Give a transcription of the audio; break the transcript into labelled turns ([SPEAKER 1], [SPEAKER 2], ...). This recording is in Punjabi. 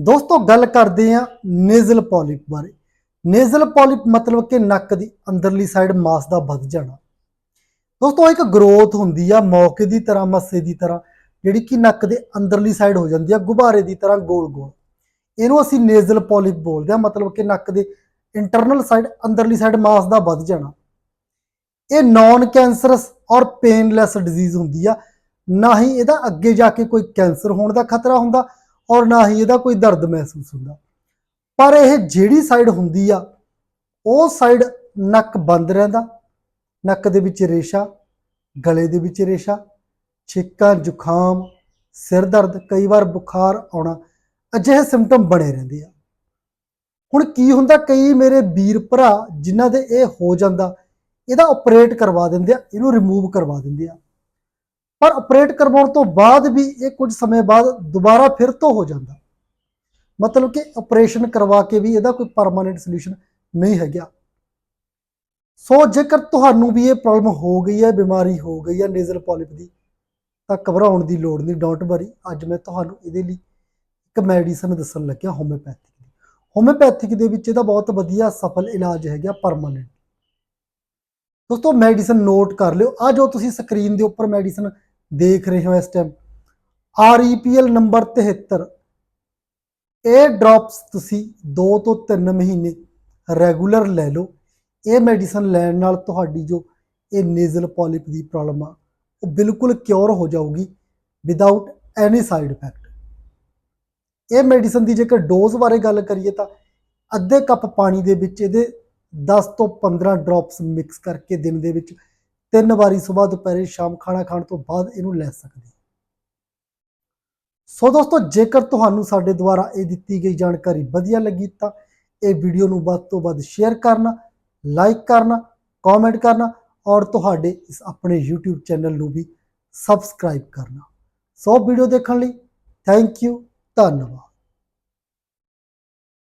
[SPEAKER 1] ਦੋਸਤੋ, ਗੱਲ ਕਰਦੇ ਆ ਨੇਜ਼ਲ ਪੋਲਿਪ ਬਾਰੇ। ਨੇਜ਼ਲ ਪੋਲਿਪ ਮਤਲਬ ਕਿ ਨੱਕ ਦੀ ਅੰਦਰਲੀ ਸਾਈਡ ਮਾਸ ਦਾ ਵੱਧ ਜਾਣਾ। ਦੋਸਤੋ, ਇੱਕ ਗਰੋਥ ਹੁੰਦੀ ਆ ਮੌਕੇ ਦੀ ਤਰ੍ਹਾਂ, ਮੱਸੇ ਦੀ ਤਰ੍ਹਾਂ, ਜਿਹੜੀ ਕਿ ਨੱਕ ਦੇ ਅੰਦਰਲੀ ਸਾਈਡ ਹੋ ਜਾਂਦੀ ਆ, ਗੁਬਾਰੇ ਦੀ ਤਰ੍ਹਾਂ, ਗੋਲ-ਗੋਲ। ਇਹਨੂੰ ਅਸੀਂ ਨੇਜ਼ਲ ਪੋਲਿਪ ਬੋਲਦੇ ਆ, ਮਤਲਬ ਕਿ ਨੱਕ ਦੇ ਇੰਟਰਨਲ ਸਾਈਡ ਅੰਦਰਲੀ ਸਾਈਡ ਮਾਸ ਦਾ ਵੱਧ ਜਾਣਾ। ਇਹ ਨਾਨ ਕੈਂਸਰਸ ਔਰ ਪੇਨਲੈਸ ਡਿਜ਼ੀਜ਼ ਹੁੰਦੀ ਆ। ਨਾ ਹੀ ਇਹਦਾ ਅੱਗੇ ਜਾ ਕੇ ਕੋਈ ਕੈਂਸਰ ਹੋਣ ਦਾ ਖਤਰਾ ਹੁੰਦਾ ਔਰ ਨਾ ਹੀ ਇਹਦਾ ਕੋਈ ਦਰਦ ਮਹਿਸੂਸ ਹੁੰਦਾ। ਪਰ ਇਹ ਜਿਹੜੀ ਸਾਈਡ ਹੁੰਦੀ ਆ, ਉਹ ਸਾਈਡ ਨੱਕ ਬੰਦ ਰਹਿੰਦਾ। ਨੱਕ ਦੇ ਵਿੱਚ ਰੇਸ਼ਾ, ਗਲੇ ਦੇ ਵਿੱਚ ਰੇਸ਼ਾ, ਛਿੱਕਾਂ, ਜ਼ੁਕਾਮ, ਸਿਰ ਦਰਦ, ਕਈ ਵਾਰ ਬੁਖਾਰ ਆਉਣਾ, ਅਜਿਹੇ ਸਿੰਪਟਮ ਬਣੇ ਰਹਿੰਦੇ ਆ। ਹੁਣ ਕੀ ਹੁੰਦਾ, ਕਈ ਮੇਰੇ ਵੀਰ ਭਰਾ ਜਿਨ੍ਹਾਂ ਦੇ ਇਹ ਹੋ ਜਾਂਦਾ, ਇਹਦਾ ਆਪਰੇਟ ਕਰਵਾ ਦਿੰਦੇ ਆ, ਇਹਨੂੰ ਰਿਮੂਵ ਕਰਵਾ ਦਿੰਦੇ ਆ। ਪਰ ਆਪਰੇਟ ਕਰਵਾਉਣ ਤੋਂ ਬਾਅਦ ਵੀ ਇਹ ਕੁਝ ਸਮੇਂ ਬਾਅਦ ਦੁਬਾਰਾ ਫਿਰ ਤੋਂ ਹੋ ਜਾਂਦਾ। ਮਤਲਬ ਕਿ ਆਪਰੇਸ਼ਨ ਕਰਵਾ ਕੇ ਵੀ ਇਹਦਾ ਕੋਈ ਪਰਮਾਨੈਂਟ ਸੋਲੂਸ਼ਨ ਨਹੀਂ ਹੈਗਾ। ਸੋ ਜੇਕਰ ਤੁਹਾਨੂੰ ਵੀ ਇਹ ਪ੍ਰੋਬਲਮ ਹੋ ਗਈ ਹੈ, ਬਿਮਾਰੀ ਹੋ ਗਈ ਹੈ ਨੇਜ਼ਲ ਪੋਲਿਪ ਦੀ, ਤਾਂ ਘਬਰਾਉਣ ਦੀ ਲੋੜ ਨਹੀਂ ਡੋਂਟ ਵਰੀ ਅੱਜ ਮੈਂ ਤੁਹਾਨੂੰ ਇਹਦੇ ਲਈ ਇੱਕ ਮੈਡੀਸਨ ਦੱਸਣ ਲੱਗਿਆ ਹੋਮਿਓਪੈਥਿਕ ਦੀ। ਹੋਮਿਓਪੈਥਿਕ ਦੇ ਵਿੱਚ ਇਹਦਾ ਬਹੁਤ ਵਧੀਆ ਸਫਲ ਇਲਾਜ ਹੈਗਾ ਪਰਮਾਨੈਂਟ ਦੋਸਤੋ ਮੈਡੀਸਨ ਨੋਟ ਕਰ ਲਿਓ। ਆ ਜੋ ਤੁਸੀਂ ਸਕਰੀਨ ਦੇ ਉੱਪਰ ਮੈਡੀਸਨ ਦੇਖ ਰਹੇ ਹੋ ਇਸ ਟਾਈਮ REPL ਨੰਬਰ 73 ਇਹ ਡ੍ਰੌਪਸ ਤੁਸੀਂ 2 ਤੋਂ 3 ਮਹੀਨੇ ਰੈਗੂਲਰ ਲੈ ਲਓ। ਇਹ ਮੈਡੀਸਨ ਲੈਣ ਨਾਲ ਤੁਹਾਡੀ ਜੋ ਇਹ ਨੇਜ਼ਲ ਪੋਲਿਪ ਦੀ ਪ੍ਰੋਬਲਮ ਆ, ਉਹ ਬਿਲਕੁਲ ਕਿਉਰ ਹੋ ਜਾਊਗੀ ਵਿਦਆਊਟ ਐਨੀ ਸਾਈਡ ਇਫੈਕਟ ਇਹ ਮੈਡੀਸਨ ਦੀ ਜੇਕਰ ਡੋਜ਼ ਬਾਰੇ ਗੱਲ ਕਰੀਏ ਤਾਂ ਅੱਧੇ ਕੱਪ ਪਾਣੀ ਦੇ ਵਿੱਚ ਇਹਦੇ 10 ਤੋਂ 15 ਡ੍ਰੌਪਸ ਮਿਕਸ ਕਰਕੇ ਦਿਨ ਦੇ ਵਿੱਚ ਤਿੰਨ ਵਾਰੀ ਸਵੇਰ ਦੁਪਹਿਰੇ ਸ਼ਾਮ ਖਾਣਾ ਖਾਣ ਤੋਂ ਬਾਅਦ ਇਹਨੂੰ ਲੈ ਸਕਦੇ ਹੋ। ਸੋ ਦੋਸਤੋ, ਜੇਕਰ ਤੁਹਾਨੂੰ ਸਾਡੇ ਦੁਆਰਾ ਇਹ ਦਿੱਤੀ ਗਈ ਜਾਣਕਾਰੀ ਵਧੀਆ ਲੱਗੀ ਤਾਂ ਇਹ ਵੀਡੀਓ ਨੂੰ ਵੱਧ ਤੋਂ ਵੱਧ ਸ਼ੇਅਰ ਕਰਨਾ, ਲਾਈਕ ਕਰਨਾ, ਕਮੈਂਟ ਕਰਨਾ ਔਰ ਤੁਹਾਡੇ ਇਸ ਆਪਣੇ YouTube ਚੈਨਲ ਨੂੰ ਵੀ ਸਬਸਕ੍ਰਾਈਬ ਕਰਨਾ। ਸੋ ਵੀਡੀਓ ਦੇਖਣ ਲਈ ਥੈਂਕ ਯੂ, ਧੰਨਵਾਦ।